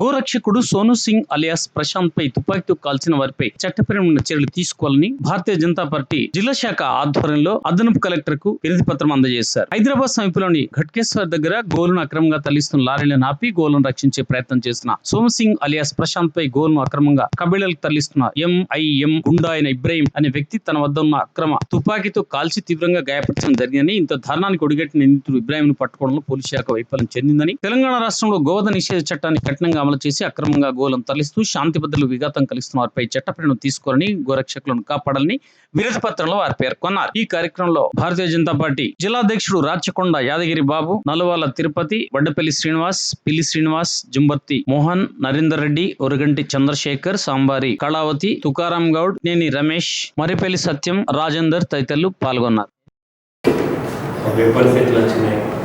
గోరక్షకుడు Sonu Singh alias Prashanth పై తుపాకీతో కాల్చిన వారిపై చట్టపరమైన చర్యలు తీసుకోవాలని భారతీయ జనతా పార్టీ జిల్లా శాఖ ఆధ్వర్యంలో అదనపు కలెక్టర్కు వినతి పత్రం అందజేశారు. హైదరాబాద్ సమీపంలోని ఘట్కేశ్వర్ దగ్గర గోలును అక్రమంగా తరలిస్తున్న లారీలను ఆపి గోలను రక్షించే ప్రయత్నం చేసిన సోము సింగ్ అలియాస్ ప్రశాంత్ పై గోలును అక్రమంగా కబీళలకు తరలిస్తున్న ఎంఐఎం గుండా అయిన ఇబ్రాహిం అనే వ్యక్తి తన వద్ద ఉన్న అక్రమ తుపాకీతో కాల్చి తీవ్రంగా గాయపరచడం జరిగిందని ఇంత దారుణానికి ఒడిగట్టిన నిందితుడు ఇబ్రాహిం ను పట్టుకోవడంలో పోలీసు శాఖ వైఫల్యం చెందిందని తెలంగాణ రాష్ట్రంలో గోవధ నిషేధ చట్టాన్ని కఠినంగా అమలు చేసి అక్రమంగా గోలను తరలిస్తూ శాంతి భద్రతలు విఘాతం కలిస్తున్న వారిపై చట్టపరిణం తీసుకోవాలని గోరక్షకులను కాపాడాలని వినతి పత్రంలో వారు పేర్కొన్నారు. ఈ కార్యక్రమంలో భారతీయ జనతా పార్టీ జిల్లాధ్యక్షుడు రాచకొండ యాదగిరి బాబు నలువాల తిరుపతి వడ్డపల్లి శ్రీనివాస్ పిల్లి శ్రీనివాస్ జుంబర్తి మోహన్ నరేందర్ రెడ్డి ఒరగంటి చంద్రశేఖర్ సాంబారి కళావతి తుకారాం గౌడ్ నేని రమేష్ మరిపల్లి సత్యం రాజేందర్ తదితరులు పాల్గొన్నారు.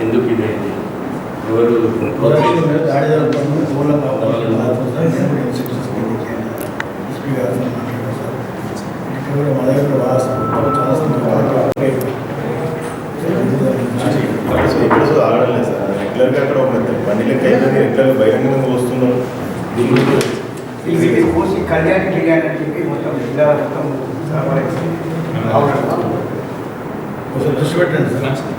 ఎందుకు ఇదైంది? ఎవరు ఆడలేదు సార్ రెగ్యులర్గా అక్కడ ఒక బండి అయితే రెగ్యులర్గా బహిరంగంగా వస్తున్నారు ఇది కోసి కళ్యాణ్ గిళ్యాణ్ అని చెప్పి మొత్తం జిల్లా మొత్తం దృష్టి పెట్టండి సార్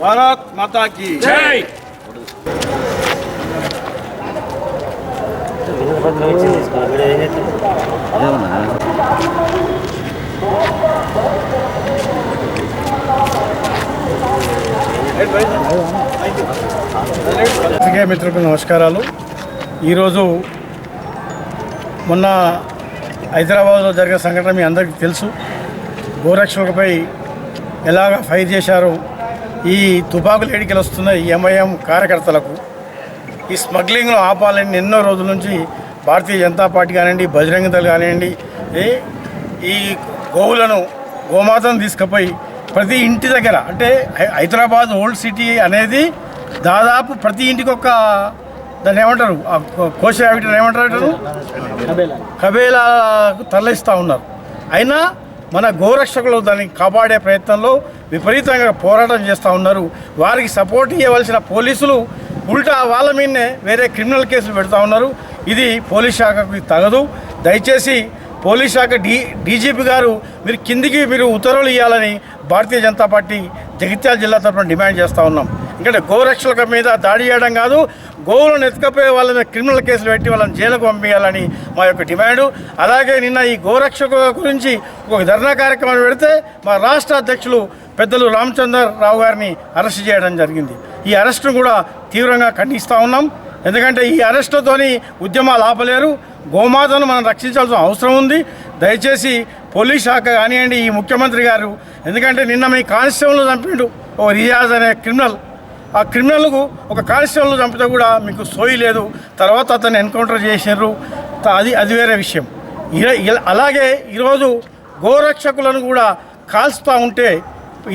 భారత్ మాతా కి పత్రికా మిత్రులకు నమస్కారాలు. ఈరోజు మొన్న హైదరాబాద్లో జరిగిన సంఘటన మీ అందరికీ తెలుసు. గోరక్షకులపై ఎలాగ ఫైర్ చేశారో ఈ తుపాకులు ఏడికలు వస్తున్న ఎంఐఎం కార్యకర్తలకు ఈ స్మగ్లింగ్ను ఆపాలని ఎన్నో రోజుల నుంచి భారతీయ జనతా పార్టీ కానివ్వండి బజరంగ దళ కానివ్వండి ఏ ఈ గోవులను గోమాతను తీసుకుపోయి ప్రతి ఇంటి దగ్గర అంటే హై- హైదరాబాద్ ఓల్డ్ సిటీ అనేది దాదాపు ప్రతి ఇంటికి ఒక దాన్ని ఏమంటారు? ఆ కోశ ఆవిటని ఏమంటారు కబేలా తరలిస్తూ ఉన్నారు. అయినా మన గోరక్షకులు దాన్ని కాపాడే ప్రయత్నంలో విపరీతంగా పోరాటం చేస్తూ ఉన్నారు. వారికి సపోర్ట్ ఇవ్వవలసిన పోలీసులు ఉల్టా వాళ్ళ మీదనే వేరే క్రిమినల్ కేసులు పెడతా ఉన్నారు. ఇది పోలీస్ శాఖకు తగదు. దయచేసి పోలీస్ శాఖ డీ డీజీపీ గారు మీరు కిందికి మీరు ఉత్తర్వులు ఇవ్వాలని భారతీయ జనతా పార్టీ జగిత్యాల జిల్లా తరఫున డిమాండ్ చేస్తూ ఉన్నాం. ఎందుకంటే గోరక్షకుల మీద దాడి చేయడం కాదు గోవులను ఎత్తుకపోయే వాళ్ళని క్రిమినల్ కేసులు పెట్టి వాళ్ళని జైలుకు పంపించాలని మా యొక్క డిమాండు. అలాగే నిన్న ఈ గోరక్షకుల గురించి ఒక ధర్నా కార్యక్రమం పెడితే మా రాష్ట్ర అధ్యక్షులు పెద్దలు రామచందర్ రావు గారిని అరెస్ట్ చేయడం జరిగింది. ఈ అరెస్టును కూడా తీవ్రంగా ఖండిస్తూ ఉన్నాం. ఎందుకంటే ఈ అరెస్టుతోని ఉద్యమాలు ఆపలేరు. గోమాతను మనం రక్షించాల్సిన అవసరం ఉంది. దయచేసి పోలీస్ శాఖ కానివ్వండి ఈ ముఖ్యమంత్రి గారు. ఎందుకంటే నిన్న మీ కానిస్టేబుల్ చంపిండు ఓ రియాజ్ అనే క్రిమినల్. ఆ క్రిమినల్కు ఒక కానిస్టేబుల్ చంపితే కూడా మీకు సోయి లేదు. తర్వాత అతను ఎన్కౌంటర్ చేసినారు అది అది వేరే విషయం. అలాగే ఈరోజు గోరక్షకులను కూడా కాల్స్తూ ఉంటే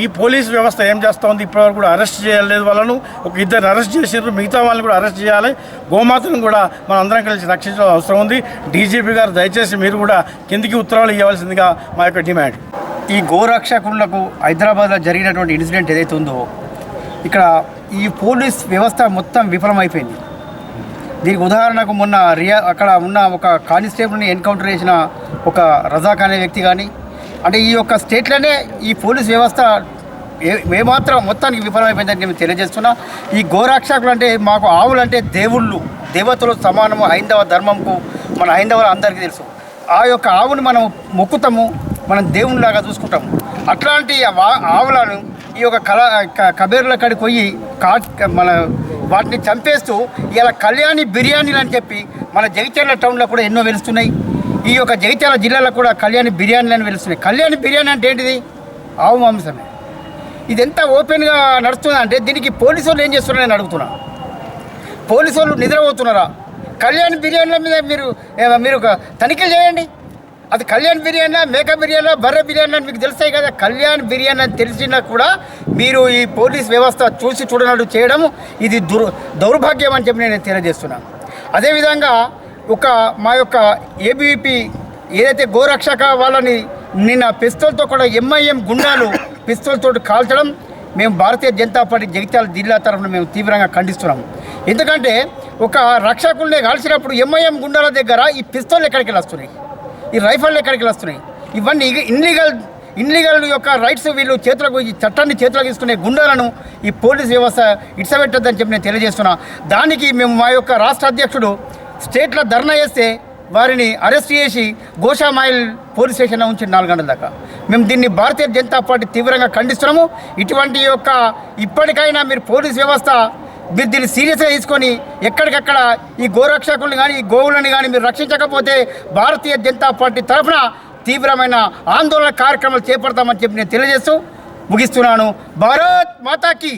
ఈ పోలీస్ వ్యవస్థ ఏం చేస్తూ ఉంది ఇప్పటివరకు కూడా అరెస్ట్ చేయలేదు వాళ్ళను. ఒక ఇద్దరు అరెస్ట్ చేసారు మిగతా వాళ్ళని కూడా అరెస్ట్ చేయాలి. గోమాతను కూడా మనం అందరం కలిసి రక్షించడం అవసరం ఉంది. డీజీపీ గారు దయచేసి మీరు కూడా కిందికి ఉత్తర్వులు ఇవ్వాల్సిందిగా మా యొక్క డిమాండ్. ఈ గోరక్షకులకు హైదరాబాద్లో జరిగినటువంటి ఇన్సిడెంట్ ఏదైతే ఉందో ఇక్కడ ఈ పోలీస్ వ్యవస్థ మొత్తం విఫలమైపోయింది. దీనికి ఉదాహరణకు మొన్న రియా అక్కడ ఉన్న ఒక కానిస్టేబుల్ని ఎన్కౌంటర్ చేసిన ఒక రజాక్ అనే వ్యక్తి కానీ అంటే ఈ యొక్క స్టేట్లోనే ఈ పోలీస్ వ్యవస్థ ఏ ఏమాత్రం మొత్తానికి విఫలమైపోయిందని నేను తెలియజేస్తున్నా. ఈ గోరాక్షకులు అంటే మాకు ఆవులు అంటే దేవుళ్ళు దేవతలు సమానము హైందవ ధర్మంకు మన హైందవులు అందరికీ తెలుసు. ఆ యొక్క ఆవుని మనం మొక్కుతాము మనం దేవునిలాగా చూసుకుంటాము. అట్లాంటి వా- ఆవులను ఈ యొక్క కళ క- కబేరుల కాడికి పోయి కా మన వాటిని చంపేస్తూ ఇలా కళ్యాణి బిర్యానీలు అని చెప్పి మన జగిత్యాల టౌన్లో కూడా ఎన్నో వెలుస్తున్నాయి. ఈ యొక్క జగిత్యాల జిల్లాలో కూడా కళ్యాణి బిర్యానీలు అని వెలుస్తున్నాయి. కళ్యాణి బిర్యానీ అంటే ఏంటిది? ఆవు మాంసమే. ఇదెంత ఓపెన్గా నడుస్తుందంటే దీనికి పోలీసు వాళ్ళు ఏం చేస్తున్నారని నేను అడుగుతున్నా. పోలీసు వాళ్ళు నిద్రపోతున్నారా? కళ్యాణ్ బిర్యానీల మీద మీరు మీరు ఒక తనిఖీలు చేయండి. అది కళ్యాణ్ బిర్యానీ మేక బిర్యానీ బర్రె బిర్యానీ అని మీకు తెలుస్తాయి కదా. కళ్యాణ్ బిర్యానీ అని తెలిసినా కూడా మీరు ఈ పోలీస్ వ్యవస్థ చూసి చూడనట్టు చేయడం ఇది దుర్ దౌర్భాగ్యం అని చెప్పి నేను తెలియజేస్తున్నాను. అదేవిధంగా ఒక మా యొక్క ఏబీపీ ఏదైతే గోరక్షక వాళ్ళని నిన్న పిస్తోల్తో కూడా ఎంఐఎం గుండాలు పిస్తోల్తో కాల్చడం మేము భారతీయ జనతా పార్టీ జగిత్యాల జిల్లా తరఫున మేము తీవ్రంగా ఖండిస్తున్నాము ఎందుకంటే ఒక రక్షకుల్ని కాల్చినప్పుడు ఎంఐఎం గుండాల దగ్గర ఈ పిస్తోల్ ఎక్కడికి వెళ్ళి వస్తున్నాయి ఈ రైఫళ్ళు ఎక్కడికి వస్తున్నాయి? ఇవన్నీ ఇన్లీగల్ ఇన్లీగల్ యొక్క రైట్స్ వీళ్ళు చేతులకు ఈ చట్టాన్ని చేతులకు తీసుకునే గుండాలను ఈ పోలీస్ వ్యవస్థ ఇడ్సబెట్టద్దని చెప్పి నేను తెలియజేస్తున్నా. దానికి మేము మా యొక్క రాష్ట్ర అధ్యక్షుడు స్టేట్లో ధర్నా చేస్తే వారిని అరెస్ట్ చేసి గోషామాయిల్ పోలీస్ స్టేషన్లో ఉంచి నాలుగు గంటల దాకా. మేము దీన్ని భారతీయ జనతా పార్టీ తీవ్రంగా ఖండిస్తున్నాము. ఇటువంటి యొక్క ఇప్పటికైనా మీరు పోలీస్ వ్యవస్థ మీరు దీన్ని సీరియస్గా తీసుకొని ఎక్కడికక్కడ ఈ గోరక్షకుల్ని కానీ ఈ గోవులను కానీ మీరు రక్షించకపోతే భారతీయ జనతా పార్టీ తరఫున తీవ్రమైన ఆందోళన కార్యక్రమాలు చేపడతామని చెప్పి నేను తెలియజేస్తూ ముగిస్తున్నాను. భారత్ మాతాకి!